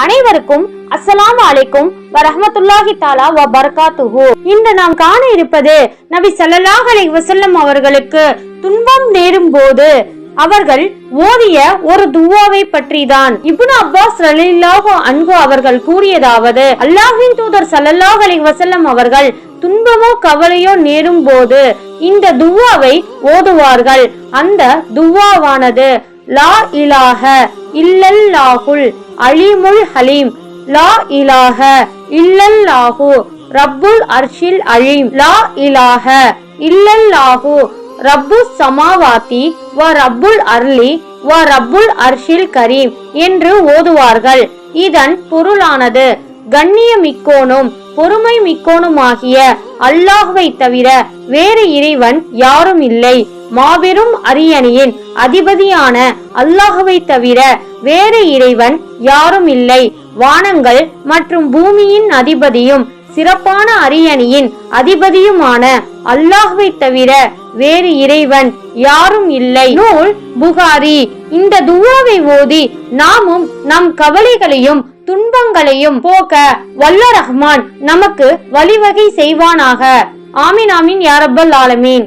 அனைவருக்கும் அஸ்ஸலாமு அலைக்கும் வரஹ்மத்துல்லாஹி தாலா வ பரகாத்துஹு. இன்று நாம் காண இருப்பது நபி ஸல்லல்லாஹு அலைஹி வஸல்லம் அவர்களுக்கு துன்பம் நேரும் போது அவர்கள் ஓதிய ஒரு துவாவை பற்றி தான் இப்னு அப்பாஸ் ரலில்லாஹு அன்பு அவர்கள் கூறியதாவது அல்லாஹின் தூதர் ஸல்லல்லாஹு அலைஹி வஸல்லம் அவர்கள் துன்பமோ கவலையோ நேரும் போது இந்த துவாவை ஓதுவார்கள். அந்த துவாவானது லா இலாஹ இல்லல்லாஹுல் அலிமுல் ஹலீம். லா இலாஹ இல்லல்லாஹு ரப்புல் அர்ஷில் அலீம். லா இலாக இல்லல்லாஹு ரப்பு சமாவாத்தி வ ரப்புல் அர்லி வ ரப்புல் அர்ஷில் கரீம் என்று ஓதுவார்கள். இதன் பொருளானது கண்ணிய மிக்கோனும் பொறுமை மிக்கோனுமாகிய அல்லாஹுவை தவிர வேறு இறைவன் யாரும் இல்லை மாபெரும் அரியணியின் அதிபதியான அல்லாஹுவை தவிர வேறு இறைவன் யாரும் இல்லை. வானங்கள் மற்றும் பூமியின் அதிபதியும் சிறப்பான அரியணியின் அதிபதியுமான அல்லாஹுவை தவிர வேறு இறைவன் யாரும் இல்லை. நூல் புகாரி இந்த துவாவை ஓதி நாமும் நம் கவலைகளையும் துன்பங்களையும் போக்க வல்ல ரஹ்மான் நமக்கு வழிவகை செய்வானாக. ஆமீன் ஆமீன் யாரப்பல் ஆலமீன்.